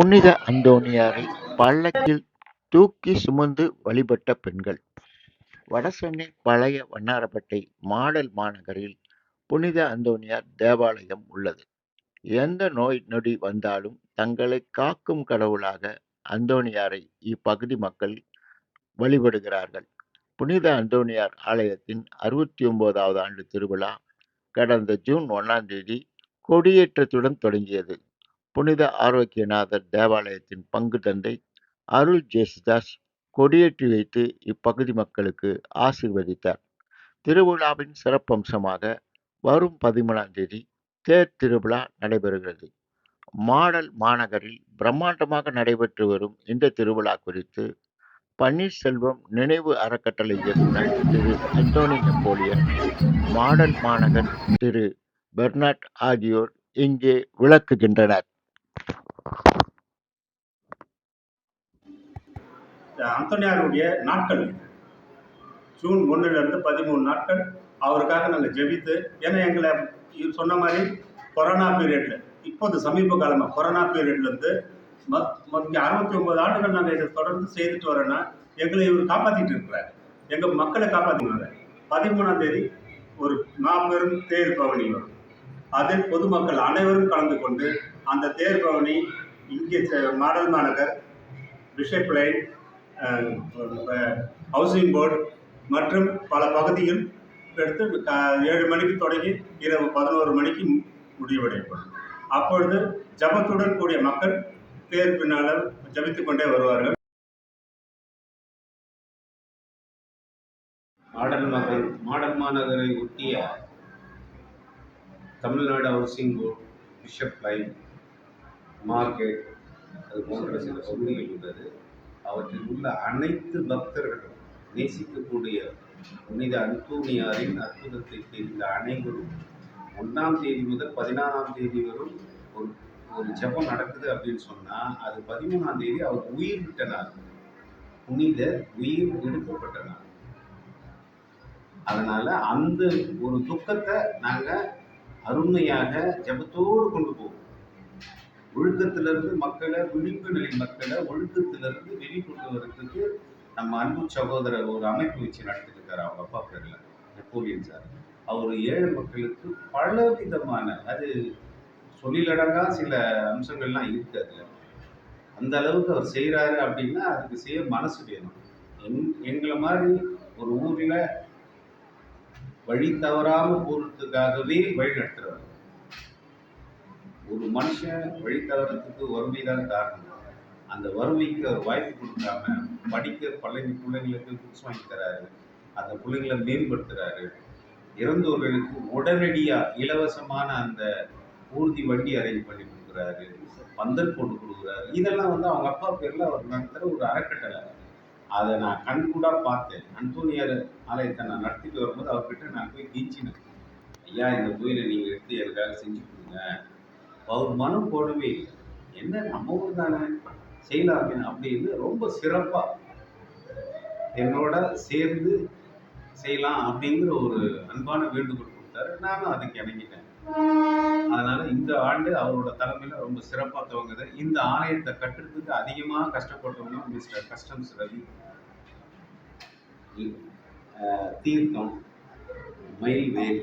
புனித அந்தோணியாரை பல்லக்கில் தூக்கி சுமந்து வழிபட்ட பெண்கள் வடசென்னை பழைய வண்ணாரப்பேட்டை மாடல் மாநகரில் புனித அந்தோணியார் தேவாலயம் உள்ளது. எந்த நோய் நொடி வந்தாலும் தங்களை காக்கும் கடவுளாக அந்தோணியாரை இப்பகுதி மக்கள் வழிபடுகிறார்கள். புனித அந்தோணியார் ஆலயத்தின் அறுபத்தி ஒன்பதாவது ஆண்டு திருவிழா கடந்த ஜூன் ஒன்றாம் தேதி கொடியேற்றத்துடன் தொடங்கியது. புனித ஆரோக்கியநாதர் தேவாலயத்தின் பங்கு தந்தை அருள் ஜேசுதாஸ் கொடியேற்றி வைத்து இப்பகுதி மக்களுக்கு ஆசீர்வதித்தார். திருவிழாவின் சிறப்பம்சமாக வரும் பதிமூணாம் தேதி தேர் திருவிழா நடைபெறுகிறது. மாடல் மாநகரில் பிரம்மாண்டமாக நடைபெற்று வரும் இந்த திருவிழா குறித்து பன்னீர்செல்வம் நினைவு அறக்கட்டளை இயக்குனர் திரு அந்தோனி நெப்போலியன், மாடல் மாநகர் திரு பெர்னாட் ஆகியோர் இங்கே விளக்குகின்றனர். அந்தோனியாருடைய நாட்கள். ஜூன் ஒன்றுலேருந்து பதிமூணு நாட்கள். அவருக்காக நாங்கள் ஜெபித்து ஏன்னா எங்களை சொன்ன மாதிரி கொரோனா பீரியடில் இப்போது சமீப காலமாக கொரோனா பீரியட்லேருந்து மத்திய அறுபத்தி ஒன்பது ஆண்டுகள் நாங்கள் இதை தொடர்ந்து செய்துட்டு வரோன்னா எங்களை இவர் காப்பாற்றிட்டு இருக்கிறார். எங்கள் மக்களை காப்பாற்றினார் பதிமூணாம் தேதி ஒரு மாபெரும் தேர் பவனி வரும். அதில் பொதுமக்கள் அனைவரும் கலந்து கொண்டு அந்த தேர் பவனி இங்கே மாடல் மாநகர் பிஷப் லைன் ஹவுசிங் போர்டு மற்றும் பல பகுதியில் எடுத்து க- ஏழு மணிக்கு தொடங்கி இரவு பதினோரு மணிக்கு முடிவடையப்படும் அப்பொழுது ஜபத்துடன் கூடிய மக்கள் தேர் பின்னால் ஜபித்துக் கொண்டே வருவார்கள். மாடல் நகர் மாடல் மாநகரை ஒட்டிய Tamil Nadu housing board bishop line market அது போன்ற சில பகுதிகள் உள்ளது. அவற்றில் உள்ள அனைத்து பக்தர்களும் நேசிக்கக்கூடிய புனித அந்தோணியாரின் அற்புதத்தை தெரிந்த அனைவரும் ஒன்றாம் தேதி முதல் பதினாறாம் தேதி வரும் ஒரு ஒரு ஜெபம் நடக்குது அப்படின்னு சொன்னால் அது பதிமூணாம் தேதி அவர் உயிர் விட்ட நாள். புனித உயிர் எடுக்கப்பட்ட நாள். அதனால் அந்த ஒரு துக்கத்தை நாங்கள் அருமையாக ஜெபத்தோடு கொண்டு போகும் ஒழுக்கத்திலிருந்து மக்களை விழிப்பு நிலை மக்களை ஒழுக்கத்திலிருந்து வெளிப்படுவதற்கு நம்ம அன்பு சகோதரர் ஒரு அமைப்பு வச்சு நடத்திட்டு இருக்காரு அவங்க அப்பா பேர்ல நெப்போலியன் சார். அவர் ஏழை மக்களுக்கு பல விதமான அது சொல்லிலடங்கா சில அம்சங்கள்லாம் இருக்கு அதில். அந்த அளவுக்கு அவர் செய்கிறாரு அப்படின்னா அதுக்கு செய்ய மனசு வேணும். எங் எங்களை மாதிரி ஒரு ஊரில் வழி தவறாமல் போகிறதுக்காகவே வழி நடத்துறாரு ஒரு மனுஷன் வழி தவறதுக்கு வறுமை தான் காரணம் அந்த வறுமைக்கு அவர் வாய்ப்பு கொடுக்காம படிக்க பள்ளி பிள்ளைங்களுக்கு புக்ஸ் வாங்கி தராரு அந்த பிள்ளைங்களை மேம்படுத்துறாரு. இறந்தோர்களுக்கு உடனடியாக இலவசமான அந்த ஊர்தி வண்டி அரேஞ்ச் பண்ணி கொடுக்குறாரு பந்தல் போட்டு கொடுக்குறாரு. இதெல்லாம் வந்து அவங்க அப்பா பேரில் அவர் நடத்துகிற ஒரு அறக்கட்டளை. அதை நான் கண்கூடாக பார்த்தேன். அந்தோனியார் ஆலயத்தை நான் நடத்திட்டு வரும்போது அவர்கிட்ட நான் போய் கீச்சினேன் ஐயா இந்த கோயிலை நீங்கள் எடுத்து எனக்காக செஞ்சு கொடுங்க. அவர் மனம் போடவே இல்லை. என்ன நம்ம ஊர் தானே? செய்யலாமே அப்படின்னு ரொம்ப சிறப்பாக என்னோட சேர்ந்து செய்யலாம் அப்படிங்கிற ஒரு அன்பான வேண்டுகோள் கொடுத்தாரு. நானும் அதுக்கு இணங்கிட்டேன். அதனால இந்த ஆண்டு அவரோட தலைமையில் ரொம்ப சிறப்பாக துவங்குது. இந்த ஆலயத்தை கட்டுறதுக்கு அதிகமாக கஷ்டப்பட்டவங்க மிஸ்டர் கஸ்டம்ஸ் ரவி தீர்த்தம் மயில்வேல்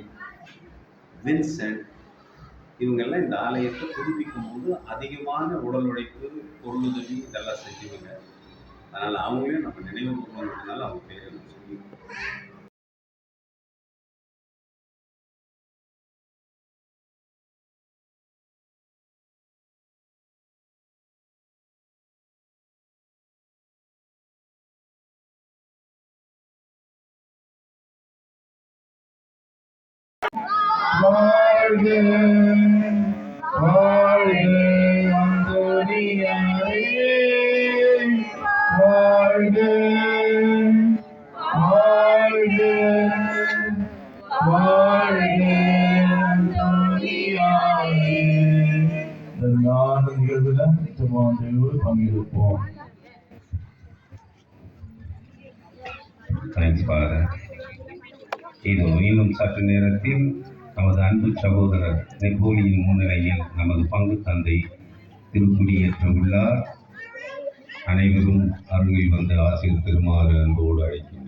வின்சென்ட் இவங்கெல்லாம் இந்த ஆலயத்தை புதுப்பிக்கும் போது அதிகமான உடல் உழைப்பு பொருளுதவி இதெல்லாம் செஞ்சவங்க அதனால் அவங்களையும் நம்ம நினைவு கூறணுன்றதுனால அவங்க பேரை சொல்லி வாழ்க வாழ்க அந்தோனியாரே வாழ்க வாழ்க வாழ்க அந்தோனியாரே இந்த நிகழ்வுல திருமாந்தையோடு பங்கெடுப்போம் தேங்க்ஸ் ஃபாதர் இதோ இன்னும் சற்று நேரத்தில் நமது அன்பு சகோதரர் நெப்போலியின் முன்னிலையில் நமது பங்கு தந்தை திருக்குடியேற்ற உள்ளார். அனைவரும் அருகில் வந்து ஆசிரியர் பெறுமாறு அன்போடு அழைக்கின்றோம்